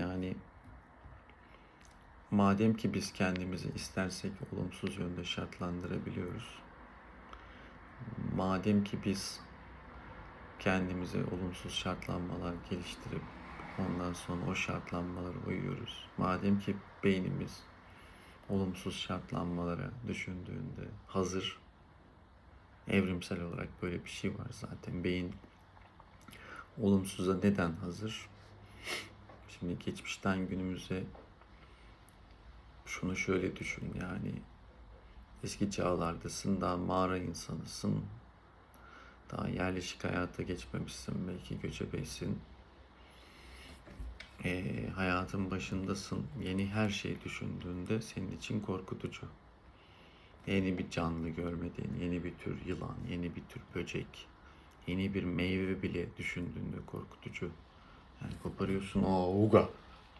Yani madem ki biz kendimizi istersek olumsuz yönde şartlandırabiliyoruz. Madem ki biz kendimize olumsuz şartlanmalar geliştirip ondan sonra o şartlanmalara uyuyoruz. Madem ki beynimiz olumsuz şartlanmalara düşündüğünde hazır evrimsel olarak böyle bir şey var zaten. Beyin olumsuza neden hazır? Şimdi geçmişten günümüze. Şunu şöyle düşün yani eski çağlardasın daha mağara insanısın. Daha yerleşik hayata geçmemişsin belki göçebeysin. Ee, hayatın başındasın. Yeni her şey düşündüğünde senin için korkutucu. Yeni bir canlı görmediğin yeni bir tür yılan yeni bir tür böcek yeni bir meyve bile düşündüğünde korkutucu yani koparıyorsun. O uga.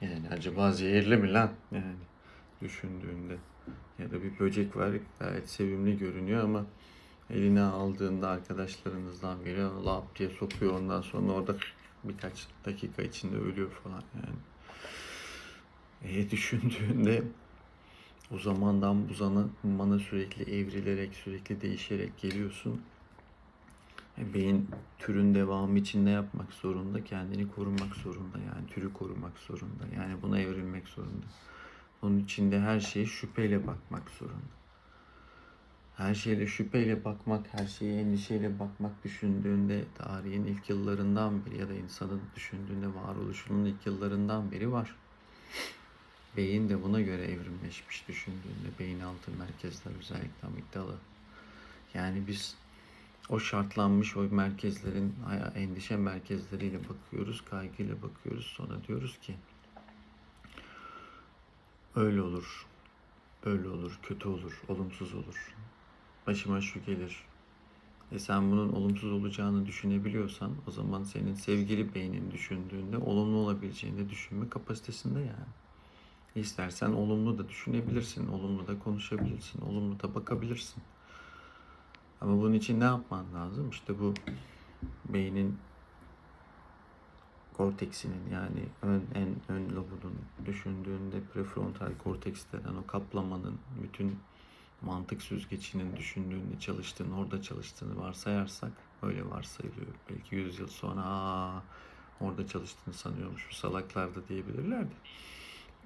Yani acaba zehirli mi lan? Yani düşündüğünde. Ya da bir böcek var. Gayet sevimli görünüyor ama eline aldığında arkadaşlarınızdan biri lap diye sokuyor. Ondan sonra orada birkaç dakika içinde ölüyor falan yani. E, düşündüğünde o zamandan bu zamana sürekli evrilerek sürekli değişerek geliyorsun. E, beyin türün devamı için ne yapmak zorunda? Kendini korumak zorunda yani türü korumak zorunda. Yani buna evrilmek zorunda. Onun içinde her şeye şüpheyle bakmak zorunda. Her şeyle şüpheyle bakmak, her şeye endişeyle bakmak düşündüğünde tarihin ilk yıllarından beri ya da insanın düşündüğünde varoluşunun ilk yıllarından beri var. Beyin de buna göre evrimleşmiş düşündüğünde beyin altı merkezler özellikle amigdala. Yani biz o şartlanmış o merkezlerin endişe merkezleriyle bakıyoruz, kaygıyla bakıyoruz. Sonra diyoruz ki öyle olur, böyle olur, kötü olur, olumsuz olur. Başıma şu gelir. E sen bunun olumsuz olacağını düşünebiliyorsan o zaman senin sevgili beynin düşündüğünde olumlu olabileceğini düşünme kapasitesinde yani. İstersen olumlu da düşünebilirsin, olumlu da konuşabilirsin, olumlu da bakabilirsin. Ama bunun için ne yapman lazım? İşte bu beynin korteksinin yani ön en ön lobunun düşündüğünde prefrontal korteks denen o kaplamanın bütün mantık süzgecinin düşündüğünde çalıştığını, orada çalıştığını varsayarsak öyle varsayılıyor. Belki 100 yıl sonra aa orada çalıştığını sanıyormuş bu salaklar da diyebilirlerdi.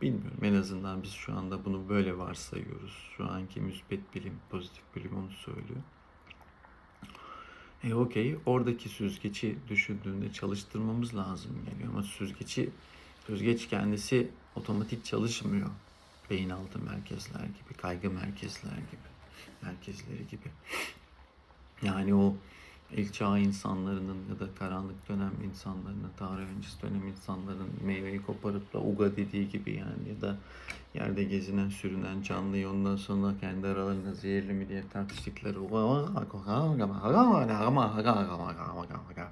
Bilmiyorum. En azından biz şu anda bunu böyle varsayıyoruz. Şu anki müspet bilim, pozitif bilim onu söylüyor. E okey. Oradaki süzgeci düşündüğünde çalıştırmamız lazım geliyor. Ama süzgeci, süzgeç kendisi otomatik çalışmıyor. Beyin altı merkezler gibi, kaygı merkezler gibi, merkezleri gibi. Yani o ilk çağ insanlarının ya da karanlık dönem insanlarının, tarih öncesi dönem insanların meyveyi koparıp da uga dediği gibi yani ya da yerde gezinen, sürünen canlıyı ondan sonra kendi aralarında zehirli mi diye tartıştıkları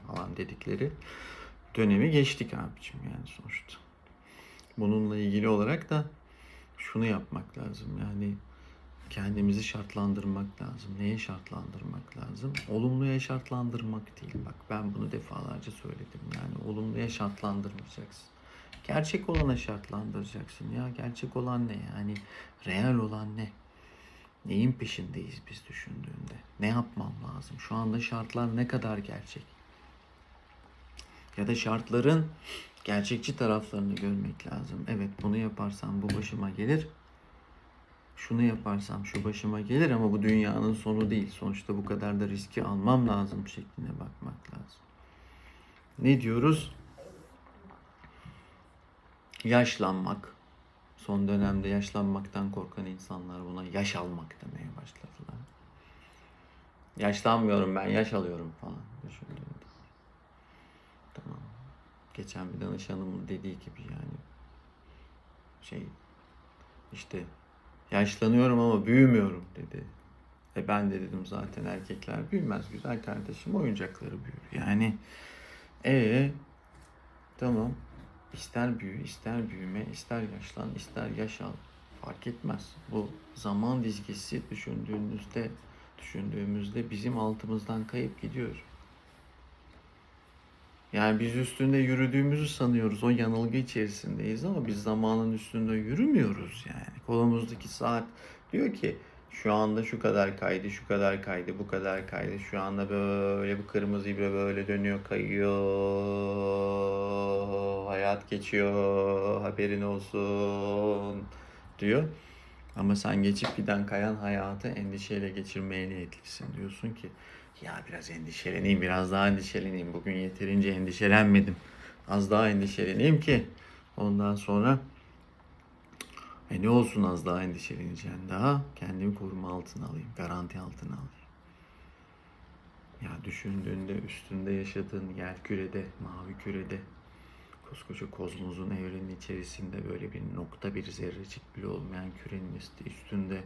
falan dedikleri dönemi geçtik abicim yani sonuçta. Bununla ilgili olarak da şunu yapmak lazım yani kendimizi şartlandırmak lazım. Neye şartlandırmak lazım? Olumluya şartlandırmak değil. Bak ben bunu defalarca söyledim. Yani olumluya şartlandırmayacaksın. Gerçek olana şartlandıracaksın ya. Gerçek olan ne? Yani real olan ne? Neyin peşindeyiz biz düşündüğünde? Ne yapmam lazım? Şu anda şartlar ne kadar gerçek? Ya da şartların gerçekçi taraflarını görmek lazım. Evet bunu yaparsam bu başıma gelir şunu yaparsam şu başıma gelir ama bu dünyanın sonu değil. Sonuçta bu kadar da riski almam lazım şeklinde bakmak lazım. Ne diyoruz? Yaşlanmak. Son dönemde yaşlanmaktan korkan insanlar buna yaş almak demeye başladılar. Yaşlanmıyorum ben yaş alıyorum falan düşündüğünde. Tamam. Geçen bir danışanımın dediği gibi yani şey işte Yaşlanıyorum ama büyümüyorum dedi. E ben de dedim zaten erkekler büyümez güzel kardeşim oyuncakları büyür. Yani e tamam ister büyü ister büyüme ister yaşlan ister yaşal fark etmez. Bu zaman dizgesi düşündüğünüzde düşündüğümüzde bizim altımızdan kayıp gidiyor. Yani biz üstünde yürüdüğümüzü sanıyoruz. O yanılgı içerisindeyiz ama biz zamanın üstünde yürümüyoruz yani. Kolumuzdaki saat diyor ki şu anda şu kadar kaydı, şu kadar kaydı, bu kadar kaydı. Şu anda böyle bu kırmızı ibre böyle dönüyor, kayıyor. Hayat geçiyor, haberin olsun diyor. Ama sen geçip giden kayan hayatı endişeyle geçirmeye niyetlisin. Diyorsun ki ya biraz endişeleneyim, biraz daha endişeleneyim. Bugün yeterince endişelenmedim. Az daha endişeleneyim ki ondan sonra e ne olsun az daha endişeleneceğim daha kendimi koruma altına alayım, garanti altına alayım. Ya düşündüğünde üstünde yaşadığın yer kürede, mavi kürede, koskoca kozmosun evrenin içerisinde böyle bir nokta bir zerrecik bile olmayan kürenin üstü- üstünde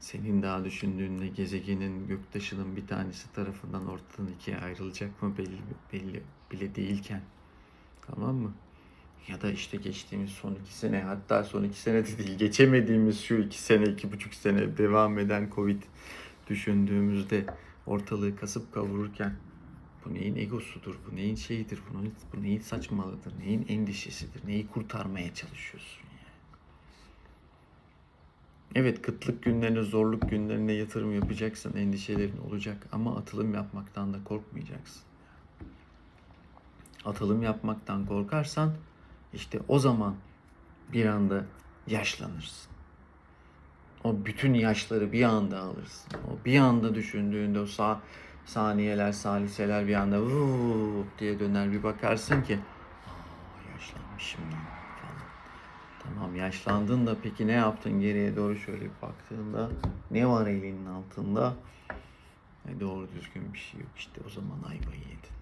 senin daha düşündüğünde gezegenin göktaşının bir tanesi tarafından ortadan ikiye ayrılacak mı belli belli bile değilken tamam mı? Ya da işte geçtiğimiz son iki sene hatta son iki sene de değil geçemediğimiz şu iki sene iki buçuk sene devam eden Covid düşündüğümüzde ortalığı kasıp kavururken bu neyin egosudur, bu neyin şeyidir, bu neyin, bu neyin saçmalığıdır, neyin endişesidir, neyi kurtarmaya çalışıyorsun. Evet kıtlık günlerine, zorluk günlerine yatırım yapacaksın, endişelerin olacak ama atılım yapmaktan da korkmayacaksın. Atılım yapmaktan korkarsan işte o zaman bir anda yaşlanırsın. O bütün yaşları bir anda alırsın. O bir anda düşündüğünde o sa saniyeler, saliseler bir anda vup diye döner bir bakarsın ki yaşlanmışım lan falan. Tamam yaşlandın da peki ne yaptın geriye doğru şöyle bir baktığında ne var elinin altında? E, doğru düzgün bir şey yok işte o zaman ayvayı yedin.